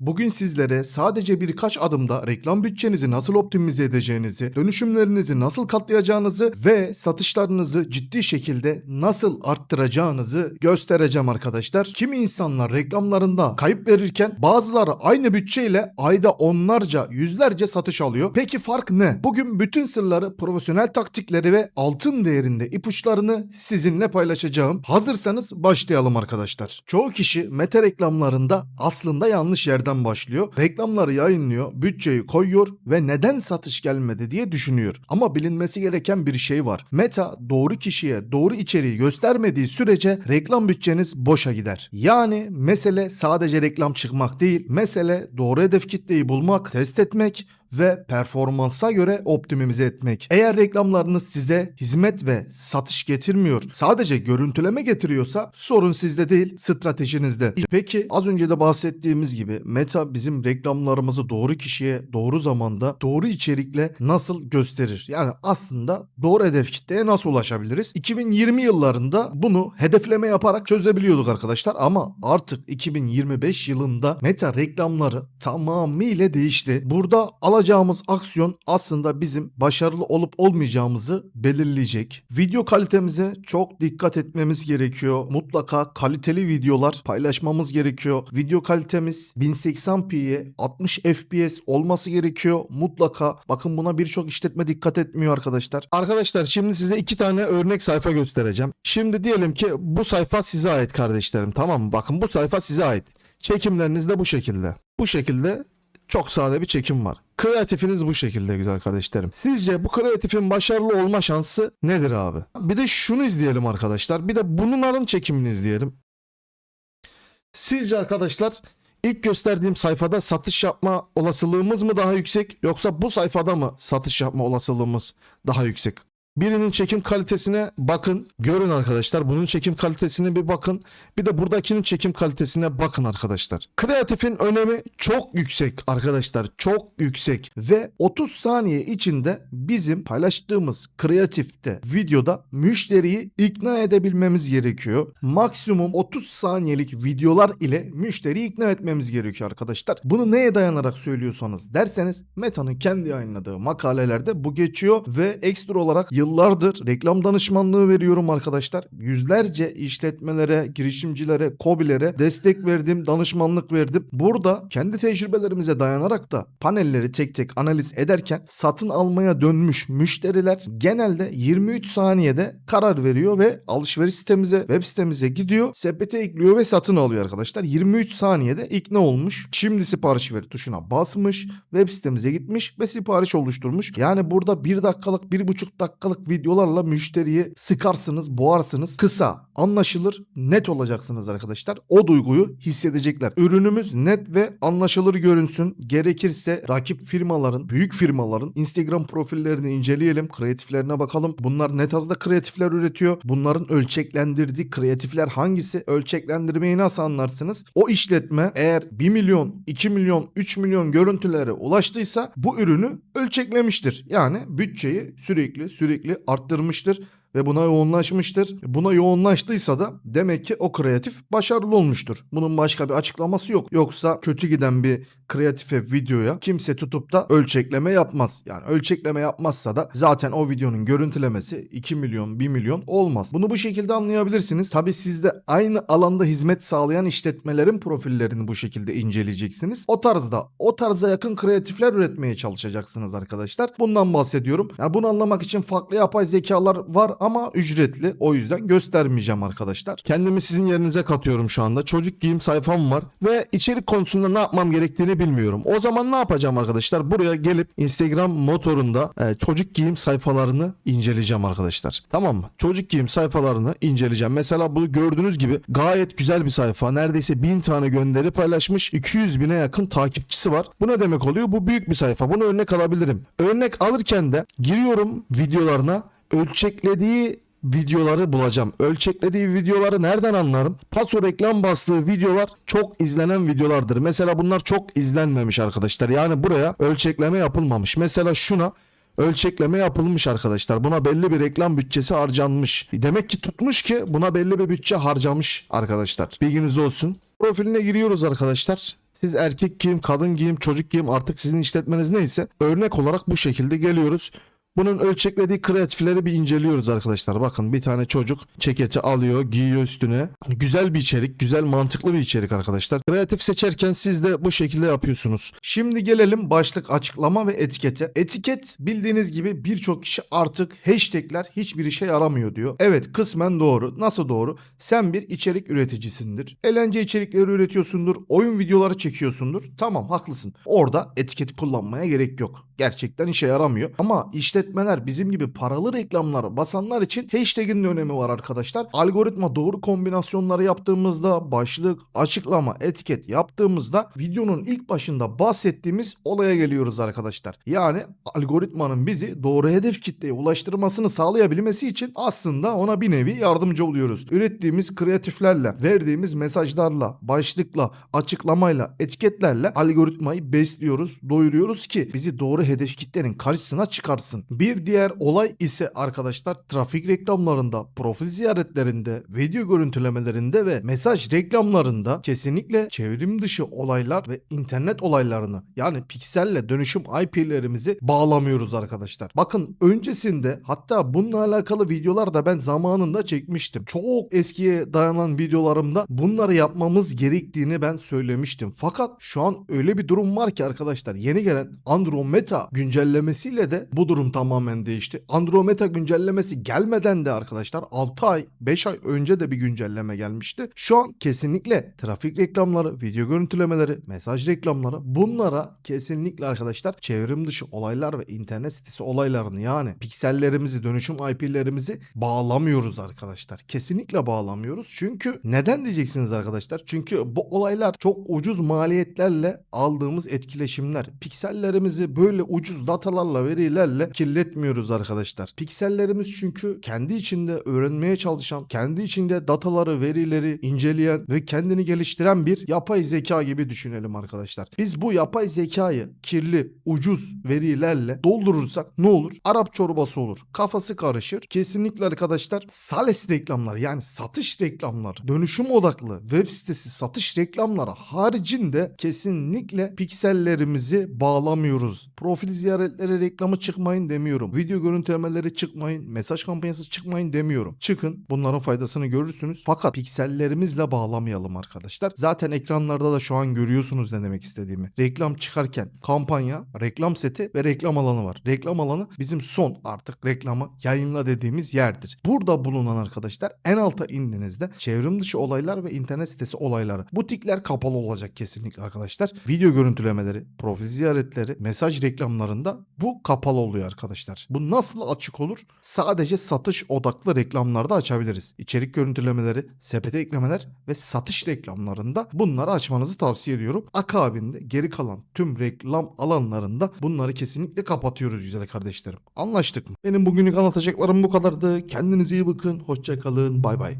Bugün sizlere sadece birkaç adımda reklam bütçenizi nasıl optimize edeceğinizi, dönüşümlerinizi nasıl katlayacağınızı ve satışlarınızı ciddi şekilde nasıl arttıracağınızı göstereceğim arkadaşlar. Kimi insanlar reklamlarında kayıp verirken bazıları aynı bütçeyle ayda onlarca, yüzlerce satış alıyor. Peki fark ne? Bugün bütün sırları, profesyonel taktikleri ve altın değerinde ipuçlarını sizinle paylaşacağım. Hazırsanız başlayalım arkadaşlar. Çoğu kişi meta reklamlarında aslında yanlış yerden başlıyor. Reklamları yayınlıyor, bütçeyi koyuyor ve neden satış gelmedi diye düşünüyor. Ama bilinmesi gereken bir şey var. Meta doğru kişiye doğru içeriği göstermediği sürece reklam bütçeniz boşa gider. Yani mesele sadece reklam çıkmak değil, mesele doğru hedef kitleyi bulmak, test etmek ve performansa göre optimize etmek. Eğer reklamlarınız size hizmet ve satış getirmiyor, sadece görüntüleme getiriyorsa sorun sizde değil, stratejinizde. Peki az önce de bahsettiğimiz gibi Meta bizim reklamlarımızı doğru kişiye, doğru zamanda, doğru içerikle nasıl gösterir? Yani aslında doğru hedef kitleye nasıl ulaşabiliriz? 2020 yıllarında bunu hedefleme yaparak çözebiliyorduk arkadaşlar ama artık 2025 yılında Meta reklamları tamamıyla değişti. Burada alacağımız aksiyon aslında bizim başarılı olup olmayacağımızı belirleyecek. Video kalitemize çok dikkat etmemiz gerekiyor. Mutlaka kaliteli videolar paylaşmamız gerekiyor. Video kalitemiz 1080p'ye 60 FPS olması gerekiyor. Mutlaka bakın buna birçok işletme dikkat etmiyor arkadaşlar. Arkadaşlar şimdi size iki tane örnek sayfa göstereceğim. Şimdi diyelim ki bu sayfa size ait kardeşlerim tamam mı? Bakın bu sayfa size ait. Çekimleriniz de bu şekilde. Bu şekilde çok sade bir çekim var. Kreatifiniz bu şekilde güzel kardeşlerim. Sizce bu kreatifin başarılı olma şansı nedir abi? Bir de şunu izleyelim arkadaşlar. Bir de bunların çekimini izleyelim. Sizce arkadaşlar ilk gösterdiğim sayfada satış yapma olasılığımız mı daha yüksek yoksa bu sayfada mı satış yapma olasılığımız daha yüksek? Birinin çekim kalitesine bakın, görün arkadaşlar. Bunun çekim kalitesine bir bakın. Bir de buradakinin çekim kalitesine bakın arkadaşlar. Kreatifin önemi çok yüksek arkadaşlar. Çok yüksek. Ve 30 saniye içinde bizim paylaştığımız kreatifte videoda müşteriyi ikna edebilmemiz gerekiyor. Maksimum 30 saniyelik videolar ile müşteriyi ikna etmemiz gerekiyor arkadaşlar. Bunu neye dayanarak söylüyorsanız derseniz Meta'nın kendi yayınladığı makalelerde bu geçiyor ve ekstra olarak yıllardır reklam danışmanlığı veriyorum arkadaşlar. Yüzlerce işletmelere, girişimcilere, kobilere destek verdim, danışmanlık verdim. Burada kendi tecrübelerimize dayanarak da panelleri tek tek analiz ederken satın almaya dönmüş müşteriler genelde 23 saniyede karar veriyor ve alışveriş sitemize, web sitemize gidiyor, sepete ekliyor ve satın alıyor arkadaşlar. 23 saniyede ikna olmuş. Şimdi sipariş ver tuşuna basmış, web sitemize gitmiş ve sipariş oluşturmuş. Yani burada 1 dakikalık, 1,5 dakikalık videolarla müşteriyi sıkarsınız, boğarsınız. Kısa, anlaşılır, net olacaksınız arkadaşlar. O duyguyu hissedecekler. Ürünümüz net ve anlaşılır görünsün. Gerekirse rakip firmaların, büyük firmaların Instagram profillerini inceleyelim. Kreatiflerine bakalım. Bunlar ne tarzda kreatifler üretiyor? Bunların ölçeklendirdiği kreatifler hangisi? Ölçeklendirmeyi nasıl anlarsınız? O işletme eğer 1 milyon, 2 milyon, 3 milyon görüntülere ulaştıysa bu ürünü ölçeklemiştir. Yani bütçeyi sürekli sürekli arttırmıştır ve buna yoğunlaşmıştır. Buna yoğunlaştıysa da demek ki o kreatif başarılı olmuştur. Bunun başka bir açıklaması yok. Yoksa kötü giden bir kreatife videoya kimse tutup da ölçekleme yapmaz. Yani ölçekleme yapmazsa da zaten o videonun görüntülemesi 2 milyon 1 milyon olmaz. Bunu bu şekilde anlayabilirsiniz. Tabi siz de aynı alanda hizmet sağlayan işletmelerin profillerini bu şekilde inceleyeceksiniz. O tarzda o tarza yakın kreatifler üretmeye çalışacaksınız arkadaşlar. Bundan bahsediyorum. Yani bunu anlamak için farklı yapay zekalar var ama ücretli. O yüzden göstermeyeceğim arkadaşlar. Kendimi sizin yerinize katıyorum şu anda. Çocuk giyim sayfam var ve içerik konusunda ne yapmam gerektiğini bilmiyorum. O zaman ne yapacağım arkadaşlar? Buraya gelip Instagram motorunda e, çocuk giyim sayfalarını inceleyeceğim arkadaşlar. Tamam mı? Çocuk giyim sayfalarını inceleyeceğim. Mesela bunu gördüğünüz gibi gayet güzel bir sayfa. Neredeyse 1000 tane gönderi paylaşmış. 200 bine yakın takipçisi var. Bu ne demek oluyor? Bu büyük bir sayfa. Bunu örnek alabilirim. Örnek alırken de giriyorum videolarına ölçeklediği videoları bulacağım. Ölçeklediği videoları nereden anlarım? Paso reklam bastığı videolar çok izlenen videolardır. Mesela bunlar çok izlenmemiş arkadaşlar. Yani buraya ölçekleme yapılmamış. Mesela şuna ölçekleme yapılmış arkadaşlar. Buna belli bir reklam bütçesi harcanmış. Demek ki tutmuş ki buna belli bir bütçe harcamış arkadaşlar. Bilginiz olsun. Profiline giriyoruz arkadaşlar. Siz erkek giyim, kadın giyim, çocuk giyim artık sizin işletmeniz neyse örnek olarak bu şekilde geliyoruz. Bunun ölçeklediği kreatifleri bir inceliyoruz arkadaşlar. Bakın bir tane çocuk ceketi alıyor, giyiyor üstüne. Güzel bir içerik, güzel mantıklı bir içerik arkadaşlar. Kreatif seçerken siz de bu şekilde yapıyorsunuz. Şimdi gelelim başlık açıklama ve etikete. Etiket bildiğiniz gibi birçok kişi artık hashtagler hiçbir işe yaramıyor diyor. Evet kısmen doğru. Nasıl doğru? Sen bir içerik üreticisindir. Eğlence içerikleri üretiyorsundur. Oyun videoları çekiyorsundur. Tamam haklısın. Orada etiket kullanmaya gerek yok. Gerçekten işe yaramıyor. Ama işletmeler bizim gibi paralı reklamlar basanlar için hashtag'in de önemi var arkadaşlar. Algoritma doğru kombinasyonları yaptığımızda başlık, açıklama, etiket yaptığımızda videonun ilk başında bahsettiğimiz olaya geliyoruz arkadaşlar. Yani algoritmanın bizi doğru hedef kitleye ulaştırmasını sağlayabilmesi için aslında ona bir nevi yardımcı oluyoruz. Ürettiğimiz kreatiflerle, verdiğimiz mesajlarla, başlıkla, açıklamayla, etiketlerle algoritmayı besliyoruz, doyuruyoruz ki bizi doğru hedef kitlenin karşısına çıkarsın. Bir diğer olay ise arkadaşlar trafik reklamlarında, profil ziyaretlerinde, video görüntülemelerinde ve mesaj reklamlarında kesinlikle çevrim dışı olaylar ve internet olaylarını yani pikselle dönüşüm IP'lerimizi bağlamıyoruz arkadaşlar. Bakın öncesinde hatta bununla alakalı videolar da ben zamanında çekmiştim. Çok eskiye dayanan videolarımda bunları yapmamız gerektiğini ben söylemiştim. Fakat şu an öyle bir durum var ki arkadaşlar yeni gelen Andromeda güncellemesiyle de bu durum tamamen değişti. Andromeda güncellemesi gelmeden de arkadaşlar 6 ay 5 ay önce de bir güncelleme gelmişti. Şu an kesinlikle trafik reklamları, video görüntülemeleri, mesaj reklamları bunlara kesinlikle arkadaşlar çevrim dışı olaylar ve internet sitesi olaylarını yani piksellerimizi, dönüşüm IP'lerimizi bağlamıyoruz arkadaşlar. Kesinlikle bağlamıyoruz. Çünkü neden diyeceksiniz arkadaşlar? Çünkü bu olaylar çok ucuz maliyetlerle aldığımız etkileşimler. Piksellerimizi böyle ucuz datalarla, verilerle kirletmiyoruz arkadaşlar. Piksellerimiz çünkü kendi içinde öğrenmeye çalışan, kendi içinde dataları, verileri inceleyen ve kendini geliştiren bir yapay zeka gibi düşünelim arkadaşlar. Biz bu yapay zekayı kirli, ucuz verilerle doldurursak ne olur? Arap çorbası olur. Kafası karışır. Kesinlikle arkadaşlar sales reklamları yani satış reklamları, dönüşüm odaklı web sitesi satış reklamları haricinde kesinlikle piksellerimizi bağlamıyoruz. Profil ziyaretleri reklamı çıkmayın demiyorum. Video görüntülemeleri çıkmayın, mesaj kampanyası çıkmayın demiyorum. Çıkın bunların faydasını görürsünüz. Fakat piksellerimizle bağlamayalım arkadaşlar. Zaten ekranlarda da şu an görüyorsunuz ne demek istediğimi. Reklam çıkarken kampanya, reklam seti ve reklam alanı var. Reklam alanı bizim son artık reklamı yayınla dediğimiz yerdir. Burada bulunan arkadaşlar en alta indiğinizde çevrim dışı olaylar ve internet sitesi olayları. Bu tikler kapalı olacak kesinlikle arkadaşlar. Video görüntülemeleri, profil ziyaretleri, mesaj reklamlarında bu kapalı oluyor arkadaşlar. Bu nasıl açık olur? Sadece satış odaklı reklamlarda açabiliriz. İçerik görüntülemeleri, sepete eklemeler ve satış reklamlarında bunları açmanızı tavsiye ediyorum. Akabinde geri kalan tüm reklam alanlarında bunları kesinlikle kapatıyoruz güzel kardeşlerim. Anlaştık mı? Benim bugünlük anlatacaklarım bu kadardı. Kendinize iyi bakın. Hoşça kalın. Bay bay.